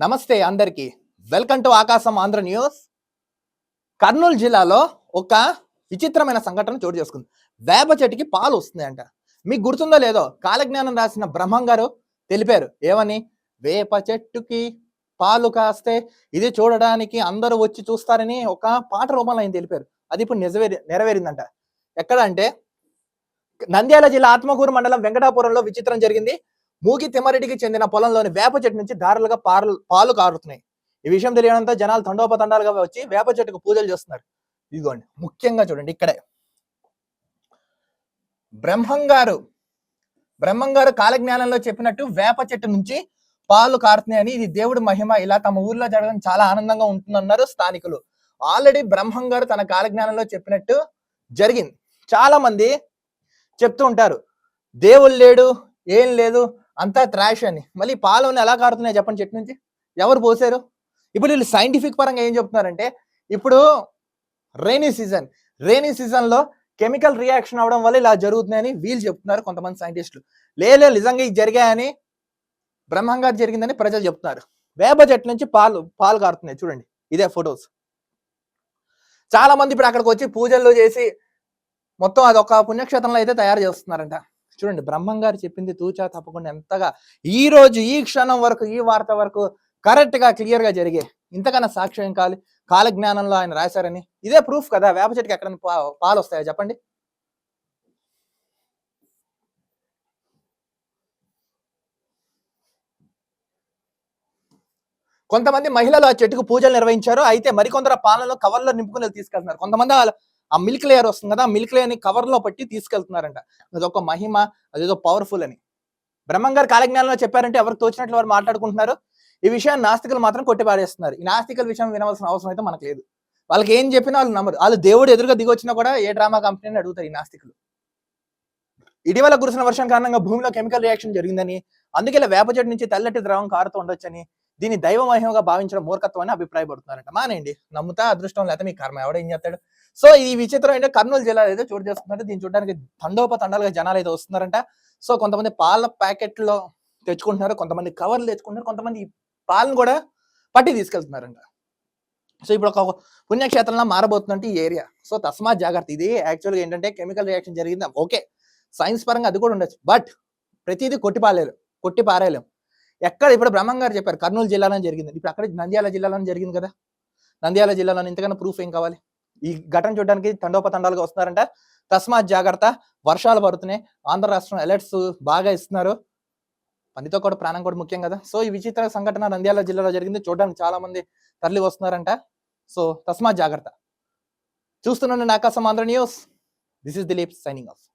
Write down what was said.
నమస్తే అందరికీ. Welcome to ఆకాశం ఆంధ్ర న్యూస్. కర్నూలు జిల్లాలో ఒక విచిత్రమైన సంఘటన చోటు చేసుకుంది. వేప చెట్టుకి పాలు వస్తున్నాయంట. మీకు గుర్తుందో లేదో కాలజ్ఞానం రాసిన బ్రహ్మం గారు తెలిపారు. ఏమని? వేప చెట్టుకి పాలు కాస్తే ఇది చూడడానికి అందరూ వచ్చి చూస్తారని ఒక పాట రూపంలో ఆయన తెలిపారు. అది ఇప్పుడు నిజవేరి నెరవేరిందంట. ఎక్కడ అంటే నంద్యాల జిల్లా ఆత్మకూరు మండలం వెంకటాపురంలో విచిత్రం జరిగింది. మూగి తిమ్మారెడ్డికి చెందిన పొలంలోని వేప చెట్టు నుంచి దారులుగా పాలు పాలు కారుతున్నాయి. ఈ విషయం తెలియడంతో జనాలు తండోపతండాలుగా వచ్చి వేప చెట్టుకు పూజలు చేస్తున్నారు. ఇదిగోండి ముఖ్యంగా చూడండి ఇక్కడే. బ్రహ్మంగారు బ్రహ్మంగారు కాలజ్ఞానంలో చెప్పినట్టు వేప చెట్టు నుంచి పాలు కారుతున్నాయని ఇది దేవుడి మహిమ. ఇలా తమ ఊర్లో జరగడం చాలా ఆనందంగా ఉంటుందన్నారు స్థానికులు. ఆల్రెడీ బ్రహ్మంగారు తన కాలజ్ఞానంలో చెప్పినట్టు జరిగింది. చాలా మంది చెప్తూ ఉంటారు దేవుడు లేడు ఏం లేదు అంతా ట్రాష్ అని మళ్ళీ పాలు ఎలా కారుతున్నాయి చెప్పండి చెట్టు నుంచి? ఎవరు పోసారు? ఇప్పుడు వీళ్ళు సైంటిఫిక్ పరంగా ఏం చెప్తున్నారంటే ఇప్పుడు రైనీ సీజన్ రైనీ సీజన్లో కెమికల్ రియాక్షన్ అవడం వల్ల ఇలా జరుగుతున్నాయని వీళ్ళు చెప్తున్నారు కొంతమంది సైంటిస్టులు లేదు నిజంగా ఇది జరిగాయని బ్రహ్మంగా జరిగిందని ప్రజలు చెప్తున్నారు. వేప చెట్టు నుంచి పాలు పాలు కారుతున్నాయి చూడండి. ఇదే ఫొటోస్ చాలా మంది ఇప్పుడు అక్కడికి వచ్చి పూజల్లో చేసి మొత్తం అది ఒక పుణ్యక్షేత్రంలో అయితే తయారు చేస్తున్నారంట. చూడండి బ్రహ్మం గారు చెప్పింది తూచా తప్పకుండా ఎంతగా ఈ రోజు ఈ క్షణం వరకు ఈ వార్త వరకు కరెక్ట్గా క్లియర్గా జరిగే ఇంతకన్నా సాక్ష్యం కాలి కాల? జ్ఞానంలో ఆయన రాశారని. ఇదే ప్రూఫ్ కదా వేప చెట్టుకి ఎక్కడ పాలు వస్తాయో చెప్పండి. కొంతమంది మహిళలు ఆ చెట్టుకు పూజలు నిర్వహించారు. అయితే మరికొందరు ఆ పాలలో కవర్లో నింపుకుని తీసుకెళ్తున్నారు. కొంతమంది ఆ- మిల్క్ లేయర్ వస్తుంది కదా ఆ మిల్క్ లేయర్ని ని కవర్లో పట్టి తీసుకెళ్తున్నారంట. అదొక మహిమ అదేదో పవర్ఫుల్ అని. బ్రహ్మంగారు కాలజ్ఞానంలో చెప్పారంటే ఎవరికి తోచినట్లు వారు మాట్లాడుకుంటున్నారు? ఈ విషయాన్ని నాస్తికులు మాత్రం కొట్టిపారేస్తున్నారు ఈ నాస్తికల విషయం వినవలసిన అవసరం అయితే మనకు లేదు. వాళ్ళకి ఏం చెప్పినా వాళ్ళు నమ్మరు. వాళ్ళు దేవుడు ఎదురుగా దిగొచ్చినా కూడా ఏ డ్రామా కంపెనీని అడుగుతారు ఈ నాస్తికులు. ఇటీవల కురిసిన వర్షం కారణంగా భూమిలో కెమికల్ రియాక్షన్ జరిగిందని అందుకే వేప చెట్టు నుంచి తెల్లటి ద్రవం కారుతూ ఉండొచ్చని దీన్ని దైవ మహిమగా భావించడం మూర్ఖత్వం అని అభిప్రాయపడుతున్నారంట. మానేయండి. నమ్ముతా అదృష్టం లేకపోతే మీ కర్మ. ఎవడేం చేస్తాడు? సో ఈ విచిత్రం ఏంటంటే కర్నూలు జిల్లాలో ఏదో చోటు చేస్తుందంటే దీన్ని చూడడానికి తండోపతండాలుగా జనాలు అయితే వస్తున్నారంట. సో కొంతమంది పాల ప్యాకెట్లో తెచ్చుకుంటున్నారు కొంతమంది కవర్లు తెచ్చుకుంటున్నారు కొంతమంది ఈ పాలను కూడా పట్టి తీసుకెళ్తున్నారంట. సో ఇప్పుడు ఒక పుణ్యక్షేత్రంలో మారబోతుందంటే ఈ ఏరియా. సో తస్మాత్ జాగ్రత్త. ఇది యాక్చువల్గా ఏంటంటే కెమికల్ రియాక్షన్ జరిగింది? ఓకే. సైన్స్ పరంగా అది కూడా ఉండొచ్చు. బట్ ప్రతిదీ కొట్టి పారేరు కొట్టి పారేయలేం ఎక్కడ ఇప్పుడు బ్రహ్మం గారు చెప్పారు కర్నూలు జిల్లాలో జరిగింది. ఇప్పుడు అక్కడ నంద్యాల జిల్లాలో జరిగింది కదా? నంద్యాల జిల్లాలో ఇంతకన్నా ప్రూఫ్ ఏం కావాలి? ఈ ఘటన చూడడానికి తండోపతండాలుగా వస్తున్నారంట. తస్మాత్ జాగ్రత్త వర్షాలు పడుతున్నాయి ఆంధ్ర రాష్ట్రం అలర్ట్స్ బాగా ఇస్తున్నారు. పనితో కూడా ప్రాణం కూడా ముఖ్యం కదా? సో ఈ విచిత్ర సంఘటన నంద్యాల జిల్లాలో జరిగింది. చూడడానికి చాలా మంది తరలి వస్తున్నారంట. సో తస్మాత్ జాగ్రత్త. చూస్తున్నాను Aakasam Andhra news this is Dilip signing off